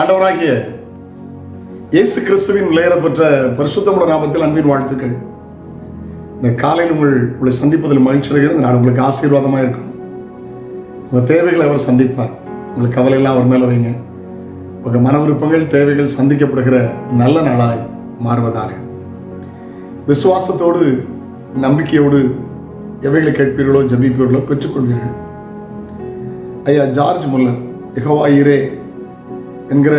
ஆண்டவராகிய இயேசு கிறிஸ்துவின் விளையாடப்பட்ட பரிசுத்தமுள்ள நாமத்தில் அன்பின் வாழ்த்துக்கள். இந்த காலையில் உங்கள் உங்களை சந்திப்பதில் மகிழ்ச்சி அடைகிறது. நான் உங்களுக்கு ஆசீர்வாதமாக இருக்கும். உங்கள் தேவைகளை அவர் சந்திப்பார். உங்களுக்கு கவலையெல்லாம் அவர் மேலே வைங்க உங்கள் மன விருப்பங்கள் தேவைகள் சந்திக்கப்படுகிற நல்ல நாளாய் மாறுவதாக. விசுவாசத்தோடு நம்பிக்கையோடு எவைகளை கேட்பீர்களோ ஜபிப்பீர்களோ பெற்றுக்கொள்வீர்கள். ஐயா ஜார்ஜ் முல்லர் யெகோவாயிரே என்கிற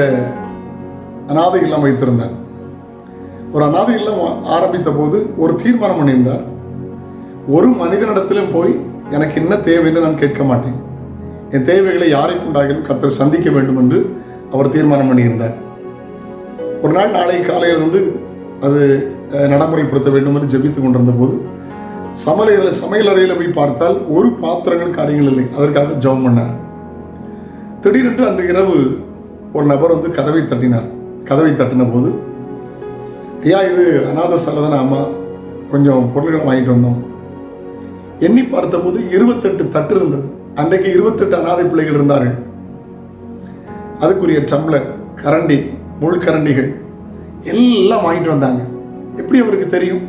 அநாதை இல்லம் வைத்திருந்தார். ஒரு அநாதை இல்லம் ஆரம்பித்த போது ஒரு தீர்மானம் பண்ணியிருந்தார். ஒரு மனிதனிடத்திலும் போய் எனக்கு என்ன தேவைன்னு நான் கேட்க மாட்டேன். என் தேவைகளை யாரை கொண்டாகிலும் கத்தர் சந்திக்க வேண்டும் என்று அவர் தீர்மானம் பண்ணியிருந்தார். ஒரு நாள் நாளை காலையில் வந்து அது நடைமுறைப்படுத்த வேண்டும் என்று ஜெபித்துக் கொண்டிருந்த போது சமையல் சமையல் அறையில் போய் பார்த்தால் ஒரு பாத்திரங்கள் காரியங்கள் இல்லை. அதற்காக ஜெபம் பண்ணார். திடீரென்று அந்த இரவு ஒரு நபர் வந்து கதவை தட்டினார். கதவை தட்டின போது ஐயா இது அநாத சலதன அம்மா? கொஞ்சம் பொருள்களை வாங்கிட்டு வந்தோம். எண்ணி பார்த்தபோது இருபத்தெட்டு தட்டு இருந்தது. அன்றைக்கு இருபத்தெட்டு அனாதை பிள்ளைகள் இருந்தார்கள். அதுக்குரிய டம்ளர் கரண்டி முள் கரண்டிகள் எல்லாம் வாங்கிட்டு வந்தாங்க. எப்படி அவருக்கு தெரியும்?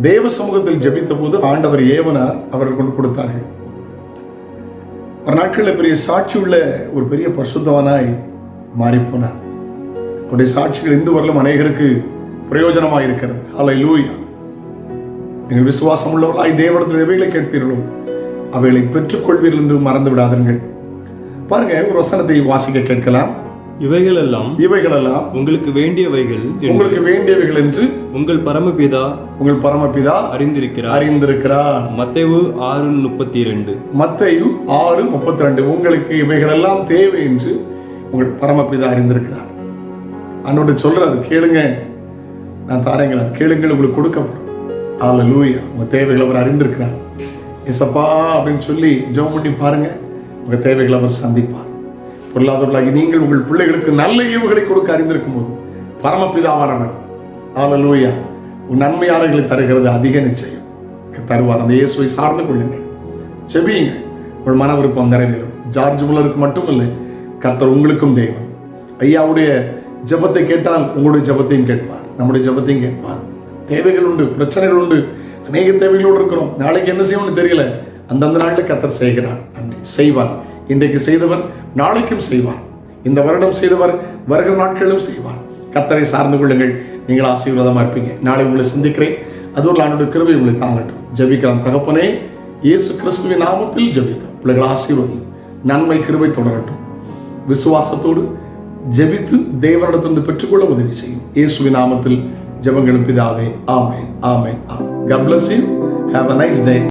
தேவ சமூகத்தில் ஜெபித்த போது ஆண்டவர் ஏவனார் அவர்கள் கொண்டு கொடுத்தார்கள். ஒரு நாட்களில் பெரிய சாட்சி உள்ள ஒரு பெரிய பரிசுத்தவனாய் மாறிப்போனார். அவருடைய சாட்சிகள் இந்து வரலும் அநேகருக்கு பிரயோஜனமாக இருக்கிறது அலை லூயா நீங்கள் விசுவாசம் உள்ளவர்களாய் தேவனத்தில் எவைகளை கேட்பீர்களோ அவைகளை பெற்றுக்கொள்வீர்கள் என்று மறந்து விடாதீர்கள். பாருங்க ஒரு வசனத்தை வாசிக்க கேட்கலாம். இவைகளெல்லாம் இவைகளெல்லாம் உங்களுக்கு வேண்டியவைகள் உங்களுக்கு வேண்டியவைகள் என்று உங்கள் பரமபிதா உங்கள் பரமபிதா அறிந்திருக்கிறார். அறிந்திருக்கிறார். மத்தேவு ஆறு முப்பத்தி இரண்டு. மத்தையு ஆறு முப்பத்தி ரெண்டு உங்களுக்கு இவைகளெல்லாம் தேவை என்று உங்கள் பரமபிதா அறிந்திருக்கிறார். அன்னோடு சொல்றாரு கேளுங்க நான் தாரேங்கிறார் கேளுங்கள் உங்களுக்கு கொடுக்கப்படும். ஆல லூயா உங்க தேவைகள் அவர் அறிந்திருக்கிறார். எசப்பா அப்படின்னு சொல்லி ஜெபம் பண்ணி பாருங்க உங்க தேவைகளை அவர் சந்திப்பார். பொருளாதாரர்களாகி நீங்கள் உங்கள் பிள்ளைகளுக்கு நல்ல ஈவுகளை கொடுக்க அறிந்திருக்கும் போது பரமபிதாவானவர் ஆல லூயா உன் நன்மையாளர்களை தருகிறது அதிக நிச்சயம். தருவார். அந்த இயேசுவை சார்ந்து கொள்ளுங்கள். செபியுங்க உங்கள் மன விருப்பம் நிறைவேறும். ஜார்ஜ் முல்லருக்கு மட்டும் இல்லை கர்த்தர் உங்களுக்கும் தெய்வம். ஐயாவுடைய ஜெபத்தை கேட்டால் உங்களுடைய ஜெபத்தையும் கேட்பார். நம்முடைய ஜெபத்தையும் கேட்பார். தேவைகள் உண்டு பிரச்சனைகள் உண்டு. அநேக தேவைகளோடு இருக்கிறோம். நாளைக்கு என்ன செய்யணும்னு தெரியல. அந்தந்த நாளில் கத்தர் செய்கிறார். நன்றி. செய்வார். இன்றைக்கு செய்தவர் நாளைக்கும் செய்வார். இந்த வருடம் செய்தவர் வருகிற நாட்களிலும் செய்வார். கத்தரை சார்ந்து கொள்ளுங்கள். நீங்கள் ஆசீர்வாதமாக இருப்பீங்க. நாளை உங்களை சிந்திக்கிறேன். அது ஒரு ஆண்டோட கிருவை உங்களை தாங்கட்டும். ஜபிக்கலாம். தகப்பனே இயேசு கிறிஸ்துவின் நாமத்தில் ஜெபிக்கிறோம். பிள்ளைகள் ஆசீர்வதி நன்மை கிருபை தொடரட்டும். விசுவாசத்தோடு ஜெபித்து தேவனிடத்திலிருந்து பெற்றுக்கொள்ள உதவி செய்யும். இயேசுவின் நாமத்தில் ஜெபங்களும் பிதாவே ஆமே ஆமே ஆமே God you have a nice day.